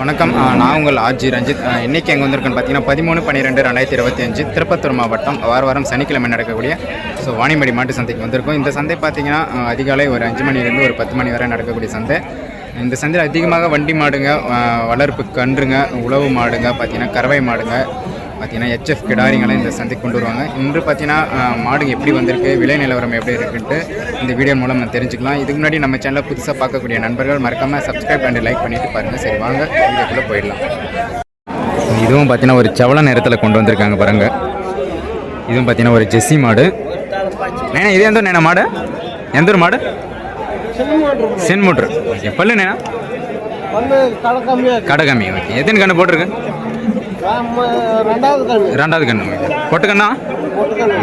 வணக்கம். நான் உங்கள் ஆர்ஜி ரஞ்சித். இன்றைக்கி எங்கே வந்திருக்கேன்னு பார்த்தீங்கன்னா பதிமூணு பன்னிரெண்டு ரெண்டாயிரத்தி இருபத்தி அஞ்சு திருப்பத்தூர் மாவட்டம். வார வாரம் சனிக்கிழமை நடக்கக்கூடிய ஸோ வாணிமடி மாட்டு சந்தைக்கு வந்திருக்கோம். இந்த சந்தை பார்த்தீங்கன்னா அதிகாலை ஒரு அஞ்சு மணிலேருந்து ஒரு பத்து மணி வரை நடக்கக்கூடிய சந்தை. இந்த சந்தையில் அதிகமாக வண்டி மாடுங்க வளர்ப்பு கன்றுங்க உழவு மாடுங்க பார்த்தீங்கன்னா கறவை மாடுங்க பார்த்தீங்கன்னா ஹெச்எஃப் கிடாரிங்களை இந்த சந்தைக்கு கொண்டு வருவாங்க. இன்று பார்த்தீங்கன்னா மாடுங்க எப்படி வந்திருக்கு விலை நிலவரம் எப்படி இருக்குன்ட்டு இந்த வீடியோ மூலம் நம்ம தெரிஞ்சுக்கலாம். இதுக்கு முன்னாடி நம்ம சேனலை புதுசாக பார்க்கக்கூடிய நண்பர்கள் மறக்காமல் சப்ஸ்கிரைப் பண்ணி லைக் பண்ணிட்டு பாருங்கள் சரி வாங்க வீடியோக்குள்ளே போயிடலாம். இதுவும் பார்த்தீங்கன்னா ஒரு செவல நேரத்தில் கொண்டு வந்திருக்காங்க பாருங்க. இதுவும் பார்த்தீங்கன்னா ஒரு ஜெஸ்ஸி மாடு. நேனா இது எந்த நேனா மாடு? எந்த ஒரு மாடு? சென்மோட்ரு ஓகே பல்லு நேனா? கடை கம்மி. ஓகே. எத்தனை கண்ணு போட்டிருக்கு? ரெண்டாவது கண்ணு. பொட்டு கண்ணா?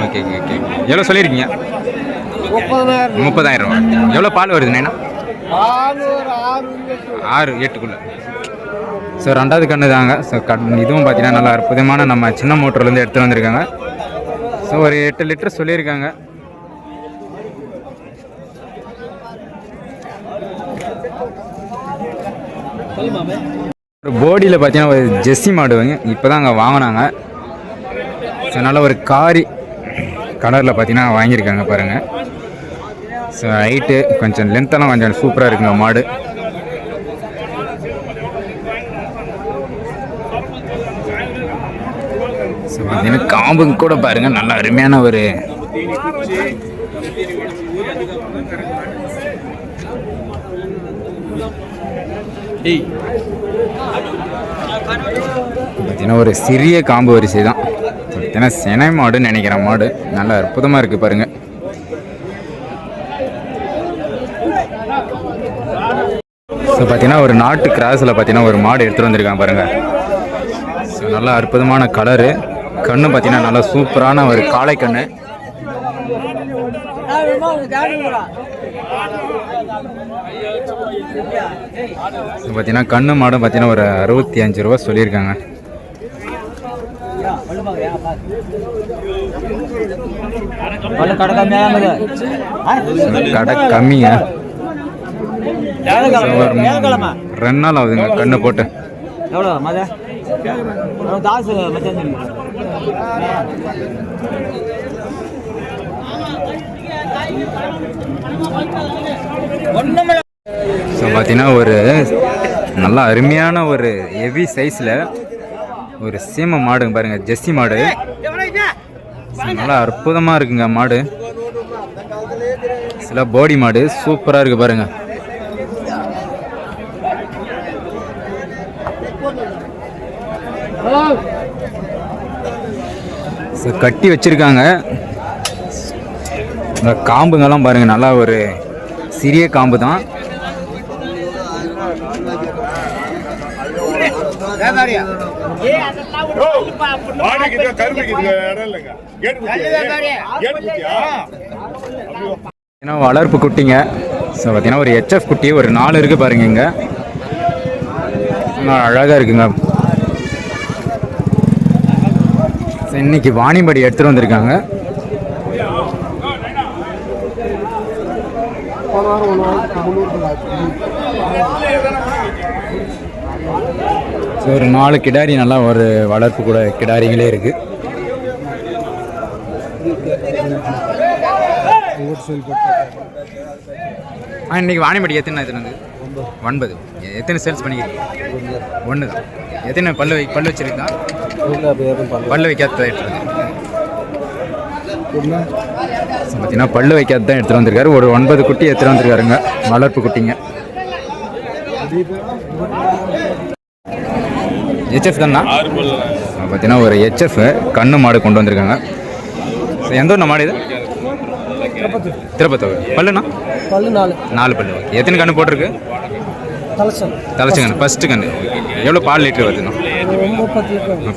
ஓகே ஓகே எவ்வளோ சொல்லியிருக்கீங்க? முப்பதாயிரம். ரூபா. எவ்வளோ பால் வருது நேனா ஆறு எட்டுக்குள்ளே. ஸோ ரெண்டாவது கண்ணு தாங்க. ஸோ கண் இதுவும் பார்த்தீங்கன்னா நல்லா அற்புதமான நம்ம சின்ன மோட்டர்லேருந்து எடுத்துகிட்டு வந்திருக்காங்க. ஸோ ஒரு எட்டு லிட்டர் சொல்லியிருக்காங்க. ஒரு போடியில் பார்த்தீங்கன்னா ஒரு ஜெஸ்ஸி மாடுவாங்க இப்போ தான் அங்கே வாங்கினாங்க. ஸோ நல்ல ஒரு காரி கலரில் பார்த்தீங்கன்னா வாங்கியிருக்காங்க பாருங்கள் ஸோ ஹைட்டு கொஞ்சம் லென்த்தெல்லாம் கொஞ்சம் சூப்பராக இருக்குங்க மாடு. ஸோ பார்த்தீங்கன்னா காம்புங்க கூட பாருங்கள் நல்ல அருமையான ஒரு பார்த்தீங்கன்னா ஒரு சிறிய காம்பு வரிசை தான். பார்த்தீங்கன்னா செனை மாடுன்னு நினைக்கிறேன். மாடு நல்ல அற்புதமாக இருக்குது பாருங்கள் ஸோ பார்த்தீங்கன்னா ஒரு நாட்டு கிராஸில் பார்த்தீங்கன்னா ஒரு மாடு எடுத்துகிட்டு வந்திருக்காங்க பாருங்கள் ஸோ நல்லா அற்புதமான கலரு கண்ணு பார்த்தீங்கன்னா நல்லா சூப்பரான ஒரு காளை கண்ணு. பார்த்தீங்கன்னா கண்ணு மாடும் பார்த்தீங்கன்னா ஒரு அறுபத்தி அஞ்சு ரூபா சொல்லியிருக்காங்க. கடை கம்மிங்க. ரெண்டு நாள் ஆகுதுங்க கண்ணு போட்டு. எவ்வளோ மத? காசு மச்சான் ஸோ பார்த்தீங்கன்னா ஒரு நல்லா அருமையான ஒரு ஹெவி சைஸில் ஒரு சீம மாடுங்க பாருங்க ஜெஸ்ஸி மாடு. நல்லா அற்புதமாக இருக்குங்க மாடு. சில போடி மாடு சூப்பராக இருக்கு பாருங்க. கட்டி வச்சிருக்காங்க. காம்புங்கெல்லாம் பாருங்க நல்லா ஒரு சிறிய காம்பு தான் மாடுக்கு கருமைக்கு இடம் இல்லைங்க. கேட்டு குத்தியா? கேட்டு குத்தியா? ஏன்னா வளர்ப்பு குட்டிங்க. ஸோ பார்த்தீங்கன்னா ஒரு ஹெச்எஃப் குட்டி ஒரு நாலு இருக்குது பாருங்க இங்கே. அழகாக இருக்குங்க. இன்னைக்கு வாணிபடி எடுத்துகிட்டு வந்திருக்காங்க. ஒரு நாலு கிடாரி நல்லா ஒரு வளர்ப்பு கூட கிடாரிங்களே இருக்குது ஆ இன்னைக்கு வாணிபடி எத்தனை எத்தனை வந்து ஒன்பது. எத்தனை சேல்ஸ் பண்ணிக்கிறீங்க? ஒன்று தான். எத்தனை பல்லு வை பல்லு வச்சிருக்கா பல்லு வைக்காத எடுத்துருங்க பார்த்தீங்கன்னா பல்லு வைக்காத தான் எடுத்துகிட்டு வந்திருக்காரு. ஒரு ஒன்பது குட்டி எடுத்துகிட்டு வந்திருக்காருங்க. வளர்ப்பு குட்டிங்க. ஹெச்எஃப் தானா பார்த்தீங்கன்னா ஒரு ஹெச்எஃப் கண்ணு மாடு கொண்டு வந்திருக்காங்க. எந்த ஊர் மாடு இது? திருப்பத்தூர். பல்லுண்ணா? பல்லு நாலு. நாலு பல்லு. எத்தனை கண்ணு போட்டிருக்கு? தலைச்சி கண்ணு ஃபஸ்ட்டு கண்ணு எவ்வளோ பால் லிட்டர். வருதுண்ணா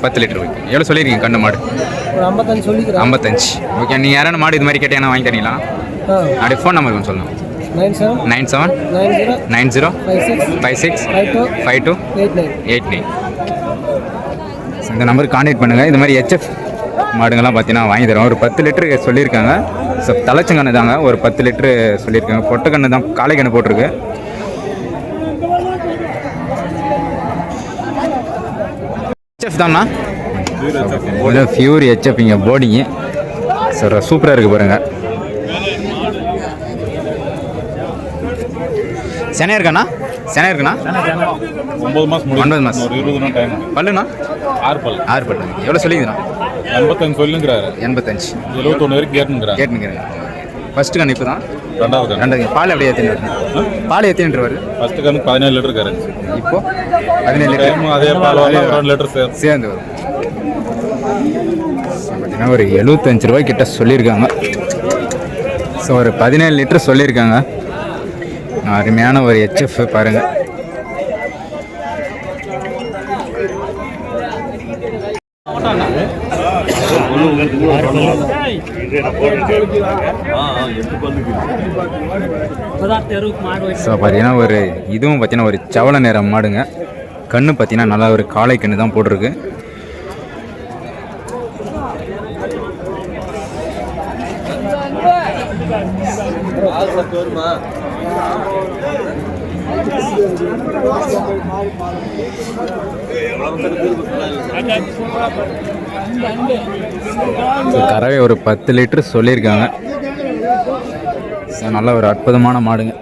பத்து லிட்டர் ஓகே. எவ்வளோ சொல்லியிருக்கீங்க கண்ணு மாடு? ஐம்பத்தஞ்சு ஓகே நீங்கள் யாரான மாடு இது மாதிரி கேட்டீங்கன்னா வாங்கி தரீங்களா அப்படியே ஃபோன் நம்பர் கொஞ்சம் சொல்லணும் nine seven nine seven nine zero nine zero five six five two eight nine இந்த நம்பருக்கு கான்டாக்ட் பண்ணுங்கள் இந்த மாதிரி ஹெச்எஃப் மாடுங்கள்லாம் பார்த்தீங்கன்னா வாங்கி தரோம் ஒரு பத்து லிட்டரு சொல்லியிருக்காங்க. ஸோ தலைச்சங்கன்று தாங்க ஒரு பத்து லிட்டரு சொல்லியிருக்காங்க. பொட்டக்கன்று தான் காளை கன்று போட்டிருக்கு. ஹெச்எஃப் இதில் ஃபியூர் ஹெச்எஃப் இங்கே போர்டிங்கு சார் சூப்பராக இருக்குது பாருங்க. சென்னை இருக்காண்ணா சென்னை இருக்குண்ணா ஒன்பது முடியும் ஒன்பது மாசம். ஒரு இருபது நாள் டைம் பல்லுண்ணா? ஆறு பல் ஆறு பல்லு. எவ்வளோ சொல்லிக்குதுண்ணா எண்பத்தஞ்சு சொல்லுங்கிறாரு. எண்பத்தஞ்சு. எழுபத்தொன்று வரைக்கும் கேட்டுங்கிறாரு கேட்டுனுக்கிறேன் ஃபஸ்ட்டு கண் இப்போ தான் ரெண்டாவது கண் ரெண்டாவது பால் அப்படியே ஏற்றின்னு பால் ஏற்றின்னு வருது? ஃபர்ஸ்ட் கணக்கு பதினேழு லிட்டர் இருக்காரு இப்போ? பதினேழு லிட்டர். அதே பால் ரெண்டு லிட்டர் சேர்ந்து வரும். பார்த்தீங்கன்னா ஒரு எழுபத்தஞ்சு ரூபாய் கிட்ட சொல்லியிருக்காங்க. ஸோ ஒரு பதினேழு லிட்டர் சொல்லியிருக்காங்க. அருமையான ஒரு ஹெச்எஃப் பாருங்கள் ஸோ பார்த்தீங்கன்னா ஒரு இதுவும் பார்த்தீங்கன்னா ஒரு சவள நேரம் மாடுங்க. கண்ணு பார்த்தீங்கன்னா நல்லா ஒரு காளை கண்ணு தான் போட்டிருக்கு. ஸோ கறவை ஒரு பத்து லிட்டர் சொல்லியிருக்காங்க. நல்ல ஒரு அற்புதமான மாடுங்க.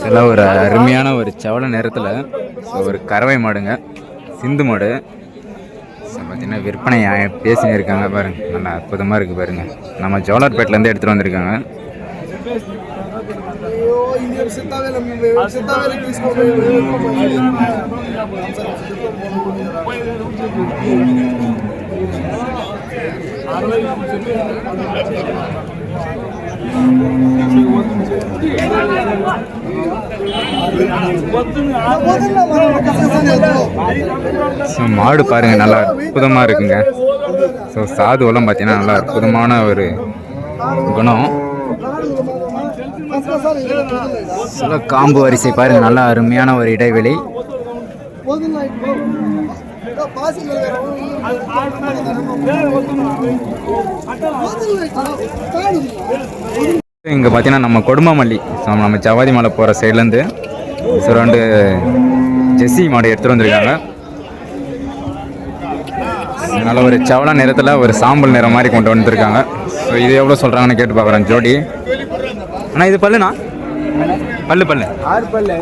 இதெல்லாம் ஒரு அருமையான ஒரு சவள நேரத்தில் ஒரு கறவை மாடுங்க. சிந்து மாடு. ஸோ பார்த்தீங்கன்னா விற்பனை பேசினே பேசின்னு இருக்காங்க பாருங்க. நல்லா அற்புதமாக இருக்குது பாருங்க. நம்ம ஜோலார்பேட்லேருந்து எடுத்துகிட்டு வந்திருக்காங்க. ஸோ மாடு பாருங்க நல்லா அற்புதமாக இருக்குங்க. ஸோ சாதுவெல்லாம் பார்த்தீங்கன்னா நல்லா அற்புதமான ஒரு குணம். சில காம்பு வரிசை பாருங்க நல்லா அருமையான ஒரு இடைவெளி. இங்கே பார்த்தீங்கன்னா நம்ம கொடுமாமல்லி ஸோ நம்ம ஜவாதி மலை போகிற சைட்லேருந்து ஸோ ரெண்டு ஜெஸ்ஸி மாடு எடுத்துகிட்டு வந்திருக்காங்க. நல்ல ஒரு சவள நிறத்தில் ஒரு சாம்பல் நிறம் மாதிரி கொண்டு வந்திருக்காங்க. ஸோ இது எவ்வளோ சொல்கிறாங்கன்னு கேட்டு பார்க்குறேன் ஜோடி. அண்ணா இது பல்லுண்ணா? பல்லு பல்லு. ஆறு பல்லு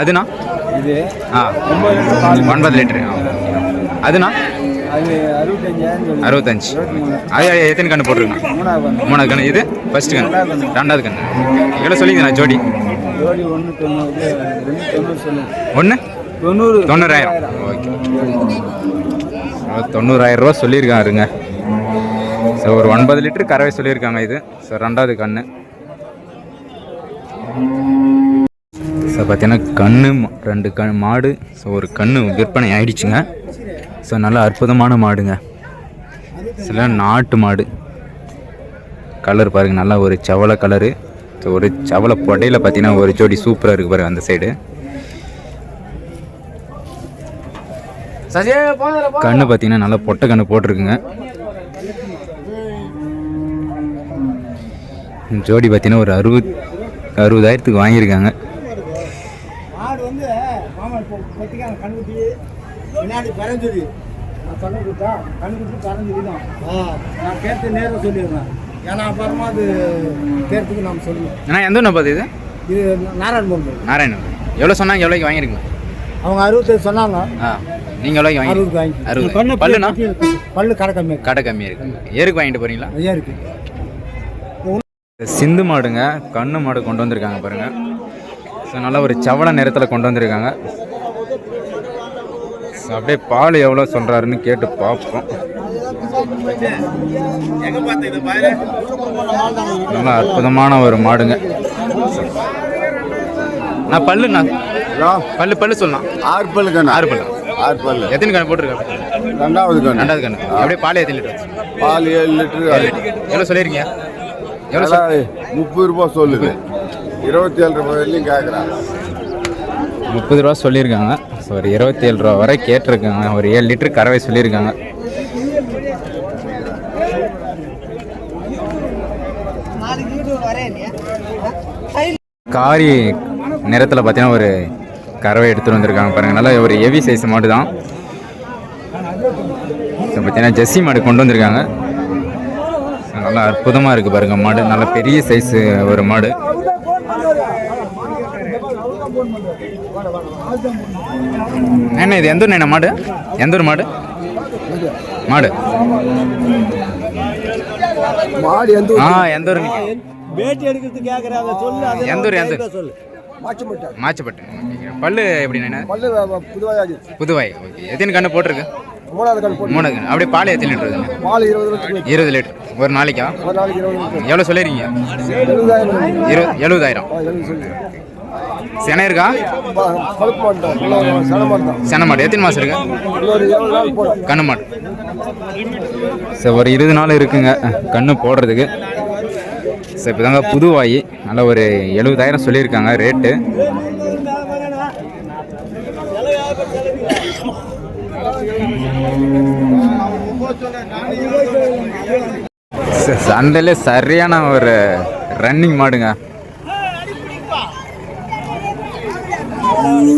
அதுண்ணா? இது ஆ. ஒன்பது லிட்டரு. அதுண்ணா? அறுபத்தஞ்சு. அது எத்தனை கன்று போட்டிருக்கேன் மூணாவது கன்று. இது ஃபர்ஸ்ட் கன்று. ரெண்டாவது கன்று. எவ்வளோ சொல்லிங்கண்ணா ஜோடி? ஜோடி ஒன்று தொண்ணூறு சொல்லுங்க. தொண்ணூறாயிரம். ஓகே. தொண்ணூறாயிரம் ரூபா சொல்லியிருக்காருங்க. ஸோ ஒரு ஒன்பது லிட்டர் கறவை சொல்லியிருக்காங்க இது. ஸோ ரெண்டாவது கன்று. ஸோ பார்த்தீங்கன்னா கன்று ரெண்டு கண் மாடு. ஸோ ஒரு கன்று விற்பனை ஆயிடுச்சுங்க. ஸோ நல்ல அற்புதமான மாடுங்க. சில நாட்டு மாடு. கலர் பாருங்க நல்லா ஒரு செவல கலரு. ஸோ ஒரு செவல பொடையில் பார்த்தீங்கன்னா ஒரு ஜோடி சூப்பராக இருக்கு பாருங்க அந்த சைடு கண்ணு பார்த்தீங்கன்னா நல்லா பொட்டை கண்ணு போட்டிருக்குங்க. ஜோடி பார்த்தீங்கன்னா ஒரு அறுபது அறுபதாயிரத்துக்கு வாங்கியிருக்காங்க. பின்னாடி பறஞ்சுது நான் கண்ணு கொடுத்தா கண்ணு கொடுத்து பறஞ்சுது தான் நான் கேட்டு நேரம் சொல்லிடுறேன். ஏன்னா அப்புறமா அது கேட்டதுக்கு நாம் சொல்லுவோம் ஏன்னா எந்த ஒன்று பார்த்து இது? இது நாராயண நாராயணன் எவ்வளோ சொன்னாங்க எவ்வளோக்கு வாங்கியிருக்கீங்க? அவங்க அறுபத்தேழு சொன்னாங்க. ஆ. நீங்கள் எவ்வளோக்கு வாங்கி வாங்கி அறுபது. பல்லுண்ணா? பல்லு கடை கம்மி கடை கம்மியாக இருக்குங்க ஏருக்கு வாங்கிட்டு போகிறீங்களா ஐயா இருக்கு. சிந்து மாடுங்க கண்ணு மாடு கொண்டு வந்திருக்காங்க பாருங்க. ஸோ நல்லா ஒரு சவள நிறத்தில் கொண்டு வந்திருக்காங்க. அப்படியே பால் எவ்வளோ சொல்கிறாருன்னு கேட்டு பார்ப்போம். நல்லா அற்புதமான ஒரு மாடுங்க. நான் பல்லுண்ணா? பல்லு பல்லு சொல்லலாம். ஆறு பல்லு கண்ணு? ஆறு பல்லு? ஆறு பல்லு. எத்தனை கண்ணு போட்டிருக்காங்க? ரெண்டாவது கண்ணு. ரெண்டாவது கண்ணு. அப்படியே பால் எத்தனை லிட்டர் பால் ஏழு லிட்டரு. எவ்வளோ சொல்லியிருக்கீங்க? எவ்வளோ முப்பது ரூபாய் சொல்லுது. இருபத்தி ஏழு ரூபாய் கேட்குறாங்க முப்பது ரூபா சொல்லியிருக்காங்க. ஸோ ஒரு இருபத்தி ஏழு ரூபா வரை கேட்டிருக்காங்க. ஒரு ஏழு லிட்டர் கறவை சொல்லியிருக்காங்க. காரி நிறத்தில் பார்த்தீங்கன்னா ஒரு கறவை எடுத்துகிட்டு வந்திருக்காங்க பாருங்கள் நல்லா ஒரு ஹெவி சைஸ் மாடு தான். ஸோ பார்த்தீங்கன்னா ஜெஸ்ஸி மாடு கொண்டு வந்திருக்காங்க. நல்லா அற்புதமாக இருக்குது பாருங்கள் மாடு. நல்ல பெரிய சைஸு ஒரு மாடு. என்ன இது எந்த ஊர் என்ன மாடு? எந்த ஊர் மாடு? மாடு. மாடு எந்த ஆ எந்த ஊர் நீங்க? பேட்டி எடுக்கிறது கேட்குறாங்க சொல்லு அது எந்த ஊர் எந்த ஊர்? சொல்லு. மாச்சு முட்டை மாச்சப்பட்டு. பல்லு எப்படி என்ன பல்லு புதுவாயாச்சு. புதுவாய். ஓகே. எத்தனை கண்ணு போட்டிருக்கு? மூணாவது போட்டு மூணு கண்ணு அப்படியே பால் எத்தனை லிட்டர் வருதுங்க பால் இருபது லிட்டர் இருபது லிட்டர். ஒரு நாளைக்கா? ஒரு நாளைக்கு இருபது லிட்டர். எவ்வளோ சொல்லிருக்கீங்க? எழுபதாயிரம். இரு எழுபதாயிரம். ஆ, எழுபது சொல்லி. செனை இருக்கா? ப- சன மாடு எத்தனை மாதம் இருக்கு? இன்னொரு கண்ணு மாடு சரி ஒரு இருபது நாள் இருக்குங்க. கண்ணு போடுறதுக்கு. சரி இப்போ தாங்க புது நல்லா ஒரு எழுபதாயிரம் சொல்லியிருக்காங்க ரேட்டு. சண்டையிலே சரியான ஒரு ரன்னிங் மாடுங்க.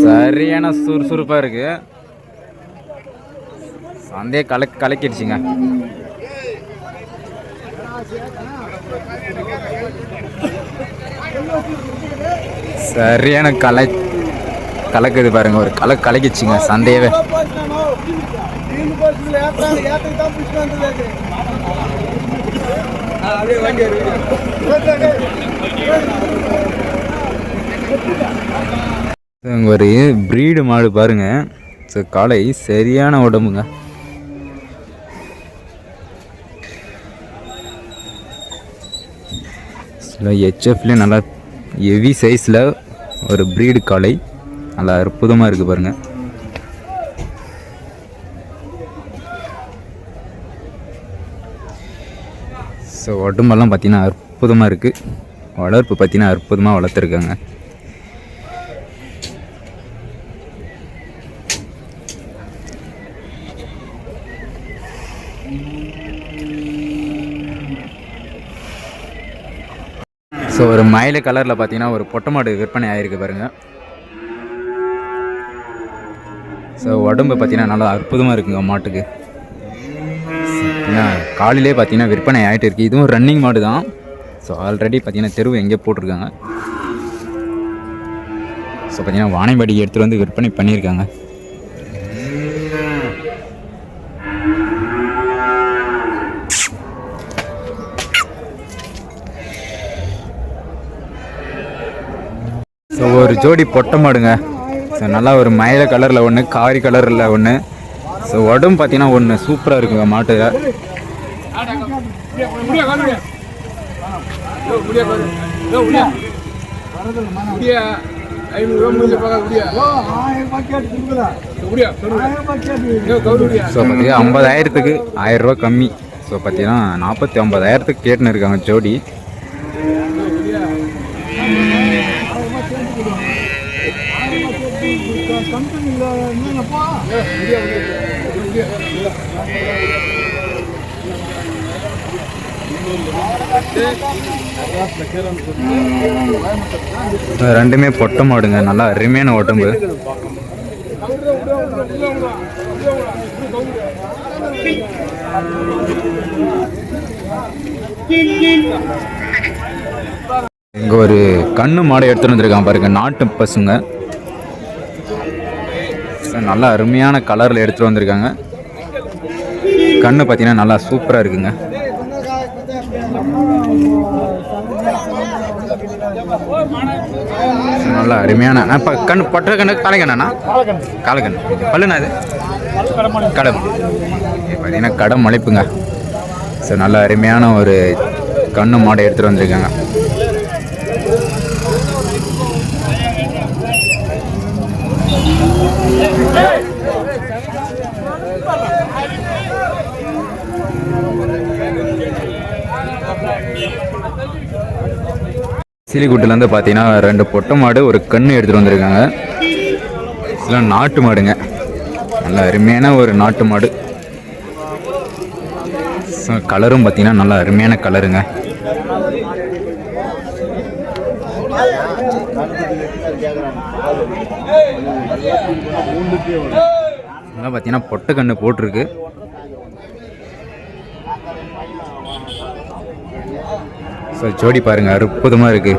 சரியான சுறுசுறுப்பாக இருக்கு. சந்தையை கல கலக்கிடுச்சுங்க. சரியான கலை கலக்குது பாருங்க. ஒரு கலை கலக்கிடுச்சுங்க. சந்தையவே இங்க ஒரு ப்ரீடு மாடு பாருங்க. ஸோ காலை சரியான உடம்புங்க. ஹெச்எஃப்ல நல்லா ஹெவி சைஸில் ஒரு ப்ரீடு காளை நல்லா அற்புதமாக இருக்குது பாருங்கள் ஸோ உடம்பெல்லாம் பார்த்தீங்கன்னா அற்புதமாக இருக்குது வளர்ப்பு பார்த்தீங்கன்னா அற்புதமாக வளர்த்துருக்காங்க. ஸோ ஒரு மயில கலரில் பார்த்தீங்கன்னா ஒரு பொட்டை மாடு விற்பனை ஆகிருக்கு பாருங்கள் ஸோ உடம்பு பார்த்தீங்கன்னா நல்லா அற்புதமாக இருக்குங்க மாட்டுக்கு. காலையிலே பார்த்தீங்கன்னா விற்பனை ஆகிட்டு இருக்கு. இதுவும் ரன்னிங் மாடு தான். ஸோ ஆல்ரெடி பார்த்தீங்கன்னா தெருவு எங்கேயோ போட்டிருக்காங்க. ஸோ பார்த்தீங்கன்னா வானைபடி எடுத்துகிட்டு வந்து விற்பனை பண்ணியிருக்காங்க. ஒரு ஜோடி பொட்டை மாடுங்க. ஸோ நல்லா ஒரு மயில கலரில் ஒன்று காரி கலரில் ஒன்று ஸோ உடம்பு பார்த்தீங்கன்னா ஒன்று சூப்பராக இருக்குங்க மாட்டு. ஸோ பார்த்தீங்கன்னா ஐம்பதாயிரத்துக்கு ஆயிரம் ரூபா கம்மி. ஸோ பார்த்தீங்கன்னா நாற்பத்தி ஐம்பதாயிரத்துக்கு கேட்டுன்னு இருக்காங்க ஜோடி. ரெண்டுமே பொட்ட மாடுங்க. நல்லா அருமையான உடம்பு இங்க ஒரு கண்ணு மாடை எடுத்துட்டு வந்திருக்கான் பாருங்க. நாட்டு பசுங்க. ஸோ நல்லா அருமையான கலரில் எடுத்துகிட்டு வந்திருக்காங்க. கண்ணு பார்த்தீங்கன்னா நல்லா சூப்பராக இருக்குங்க. நல்லா அருமையான இப்போ கண் பற்ற கண்ணு காலைக்கண்ணா காலக்கண்ணு பல்லுண்ணா அது கடம் பார்த்தீங்கன்னா கடம் மலைப்புங்க. ஸோ நல்ல அருமையான ஒரு கண்ணு மாடை எடுத்துகிட்டு வந்திருக்காங்க. சிலிகுட்டிலேருந்து பார்த்தீங்கன்னா ரெண்டு பொட்டை மாடு ஒரு கன்று எடுத்துகிட்டு வந்திருக்காங்க. இதெல்லாம் நாட்டு மாடுங்க. நல்ல அருமையான ஒரு நாட்டு மாடு. கலரும் பார்த்தீங்கன்னா நல்லா அருமையான கலருங்க இதெல்லாம் பார்த்தீங்கன்னா பொட்டை கண்ணு போட்டிருக்கு. ஸோ ஜோடி பாருங்க அற்புதமாக இருக்கு.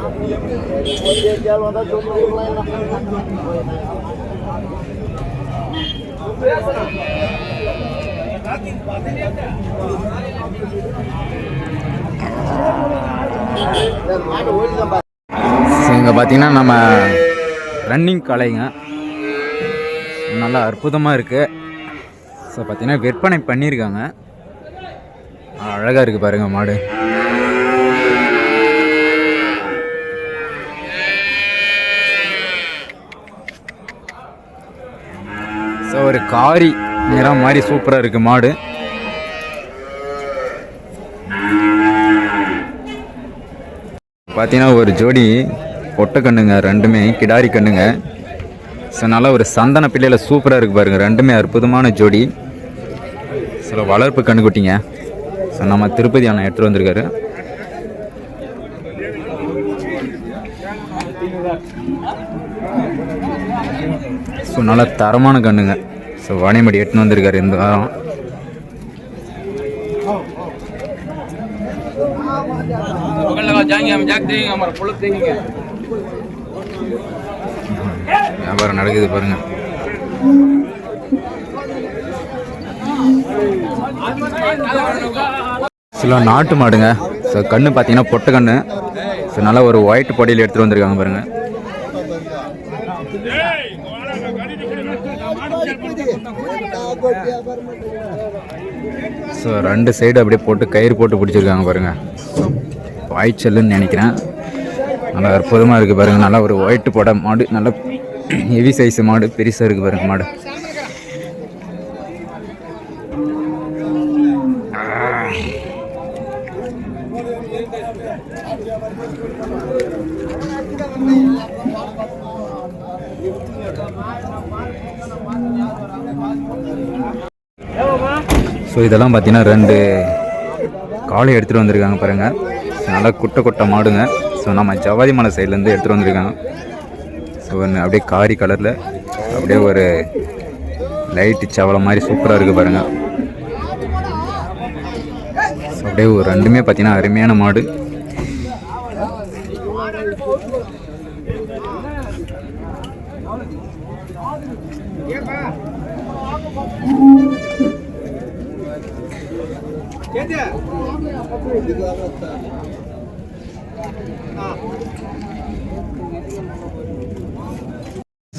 இங்கே பார்த்தீங்கன்னா நம்ம ரன்னிங் கலைங்க. நல்லா அற்புதமாக இருக்குது ஸோ பார்த்தீங்கன்னா விற்பனை பண்ணியிருக்காங்க. அழகாக இருக்குது பாருங்கள் மாடு. ஸோ ஒரு காரி நிறம் மாதிரி சூப்பராக இருக்குது மாடு. பார்த்தீங்கன்னா ஒரு ஜோடி பொட்டை கண்ணுங்க ரெண்டுமே கிடாரி கண்ணுங்க. ஸோ நல்லா ஒரு சந்தன பிள்ளையில் சூப்பராக இருக்குது பாருங்கள் ரெண்டுமே அற்புதமான ஜோடி. சில வளர்ப்பு கண்டுக்குட்டிங்க ஸோ நம்ம திருப்பதி அண்ணன் எடுத்துகிட்டு வந்திருக்காரு. ஸோ நல்லா தரமான கண்ணுங்க. ஸோ வாணியமடி எட்டுன்னு வந்திருக்காரு இந்த வாரம். வியாபாரம் நடக்குது பாருங்க. சில நாட்டு மாடுங்க. ஸோ கண்ணு பார்த்தீங்கன்னா பொட்டை கண்ணு. ஸோ நல்லா ஒரு ஒயிட் பொடியில் எடுத்துகிட்டு வந்திருக்காங்க பாருங்க. ஸோ ரெண்டு சைடு அப்படியே போட்டு கயிறு போட்டு பிடிச்சிருக்காங்க பாருங்க. பாய்ச்சல்னு நினைக்கிறேன். நல்லா அற்புதமாக இருக்குது பாருங்கள் நல்லா ஒரு ஒயிட் போட மாடு நல்லா ஹெவி சைஸ் மாடு பெருசாக இருக்குது பாருங்க மாடு. ஸோ இதெல்லாம் பார்த்தீங்கன்னா ரெண்டு காளை எடுத்துகிட்டு வந்திருக்காங்க பாருங்கள் நல்லா குட்டை குட்டை மாடுங்க. ஸோ நம்ம ஜவாதி மலை சைட்லேருந்து எடுத்துகிட்டு வந்திருக்காங்க. ஒன்று அப்படியே காரி கலரில் அப்படியே ஒரு லைட்டு சவலை மாதிரி சூப்பராக இருக்குது பாருங்கள் அப்படியே ஒரு ரெண்டுமே பார்த்தீங்கன்னா அருமையான மாடு.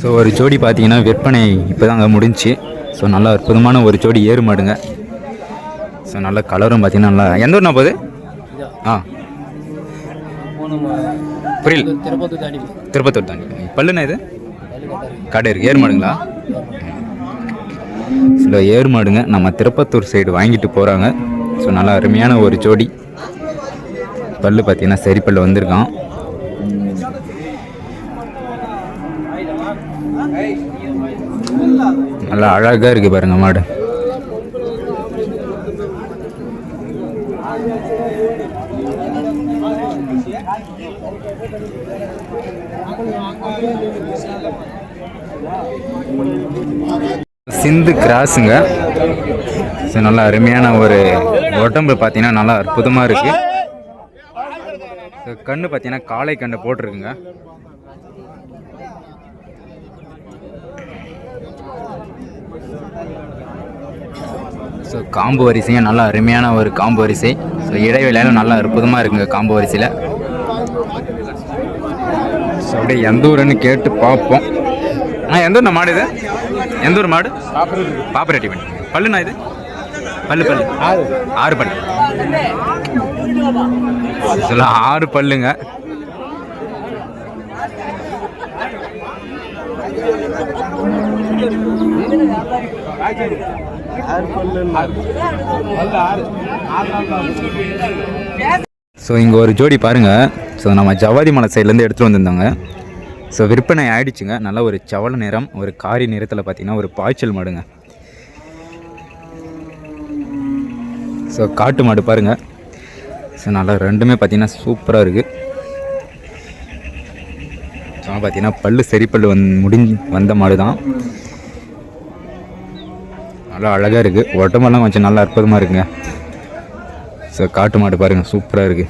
ஸோ ஒரு ஜோடி பார்த்தீங்கன்னா விற்பனை இப்போ தாங்க முடிஞ்சுச்சு ஸோ நல்லா அற்புதமான ஒரு ஜோடி ஏறு மாடுங்க. ஸோ நல்ல கலரும் பார்த்தீங்கன்னா நல்லா எந்த ஊர்னா போகுது ஆ. புரியல. திருப்பத்தூர் தாண்டி. திருப்பத்தூர் தாண்டி பல்லுண்ணா இது? கடை இருக்கு. ஏறு மாடுங்களா? சில ஏறு மாடுங்க. நம்ம திருப்பத்தூர் சைடு வாங்கிட்டு போகிறாங்க ஸோ நல்லா அருமையான ஒரு ஜோடி. பல்லு பார்த்தீங்கன்னா சரி பல்லு வந்திருக்கான். நல்லா அழகாக இருக்குது பாருங்க மாடு. சிந்து கிராஸுங்க. ஸோ நல்லா அருமையான ஒரு உடம்பு பார்த்தீங்கன்னா நல்லா அற்புதமாக இருக்குது கண்ணு பார்த்தீங்கன்னா காளை கண்ணு போட்டிருக்குங்க. ஸோ காம்பு வரிசையும் நல்லா அருமையான ஒரு காம்பு வரிசை. ஸோ இடைவேளையில நல்லா அற்புதமாக இருக்குங்க காம்பு வரிசையில். ஸோ அப்படியே எந்த ஊருன்னு கேட்டு பார்ப்போம். ஆ எந்த ஊர் மாடு இது? எந்த ஊர் மாடு? பாப்பரெட்டி பண்ணி பல்லுண்ணா இது? பல்லு பல்லு ஆறு ஆறு பல்லு சில ஆறு பல்லுங்க. ஸோ இங்கே ஒரு ஜோடி பாருங்கள் ஸோ நம்ம ஜவாதி மலை சைட்லேருந்து எடுத்துகிட்டு வந்திருந்தாங்க. ஸோ விற்பனை ஆயிடுச்சுங்க. நல்ல ஒரு சவள நிறம் ஒரு காரி நிறத்தில் பார்த்தீங்கன்னா ஒரு பாய்ச்சல் மாடுங்க. ஸோ காட்டு மாடு பாருங்கள் ஸோ நல்லா ரெண்டுமே பார்த்தீங்கன்னா சூப்பராக இருக்குது ஸோ பார்த்தீங்கன்னா பல்லு சரி வந் முடிஞ்சு வந்த மாடு தான் நல்லா அழகாக இருக்குது உடம்பெல்லாம் கொஞ்சம் நல்லா அற்புதமாக இருக்குங்க. ஸோ காட்டு மாடு பாருங்கள் சூப்பராக இருக்குது